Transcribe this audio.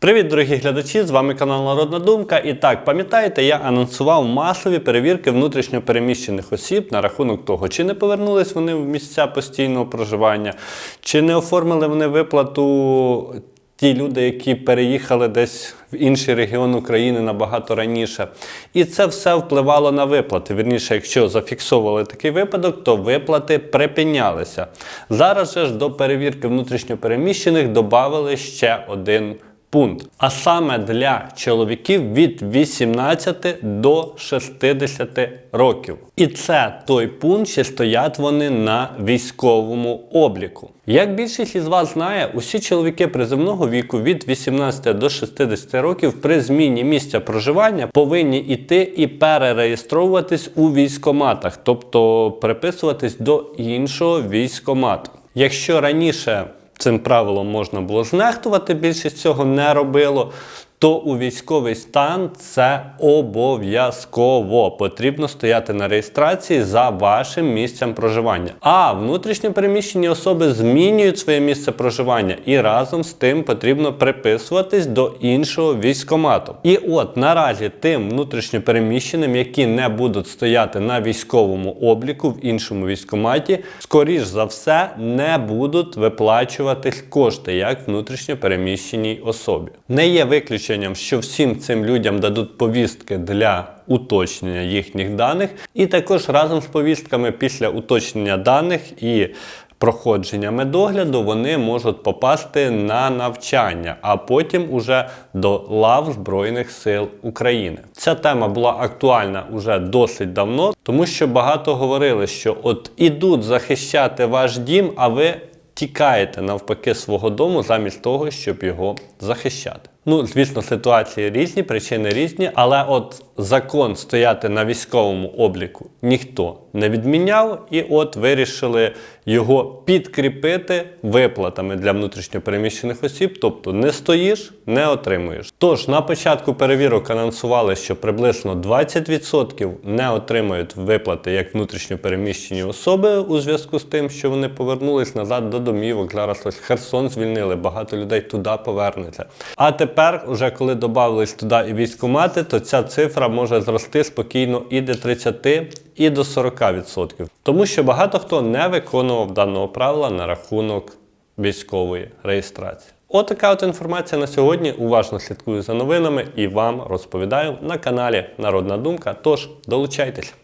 Привіт, дорогі глядачі! З вами канал Народна Думка. І так, пам'ятаєте, я анонсував масові перевірки внутрішньо переміщених осіб на рахунок того, чи не повернулись вони в місця постійного проживання, чи не оформили вони виплату ті люди, які переїхали десь в інший регіон України набагато раніше. І це все впливало на виплати. Вірніше, якщо зафіксовували такий випадок, то виплати припинялися. Зараз же ж до перевірки внутрішньопереміщених додали ще один пункт. А саме для чоловіків від 18 до 60 років. І це той пункт, що стоять вони на військовому обліку. Як більшість із вас знає, усі чоловіки приземного віку від 18 до 60 років при зміні місця проживання повинні йти і перереєстровуватись у військоматах, тобто переписуватись до іншого військомату. Якщо раніше цим правилом можна було знехтувати, більшість цього не робило. То у військовий стан це обов'язково потрібно стояти на реєстрації за вашим місцем проживання. А внутрішньо переміщені особи змінюють своє місце проживання і разом з тим потрібно приписуватись до іншого військомату. І от наразі тим внутрішньо переміщеним, які не будуть стояти на військовому обліку в іншому військоматі, скоріш за все не будуть виплачуватись кошти як внутрішньо переміщеній особі. Не є виключенням, що всім цим людям дадуть повістки для уточнення їхніх даних, і також разом з повістками після уточнення даних і проходження медогляду вони можуть попасти на навчання, а потім уже до лав Збройних сил України. Ця тема була актуальна уже досить давно, тому що багато говорили, що от ідуть захищати ваш дім, а ви тікаєте навпаки свого дому замість того, щоб його захищати. Ну, звісно, ситуації різні, причини різні, але от закон стояти на військовому обліку ніхто не відміняв, і от вирішили його підкріпити виплатами для внутрішньопереміщених осіб, тобто не стоїш, не отримуєш. Тож на початку перевірок анонсували, що приблизно 20% не отримають виплати як внутрішньопереміщені особи у зв'язку з тим, що вони повернулись назад до домівок. Зараз ось Херсон звільнили, багато людей туди повернеться. А тепер, уже коли додавались туди і військомати, то ця цифра може зрости спокійно і до 30, і до 40%. Тому що багато хто не виконував даного правила на рахунок військової реєстрації. Отака от інформація на сьогодні. Уважно слідкую за новинами і вам розповідаю на каналі Народна Думка. Тож долучайтесь.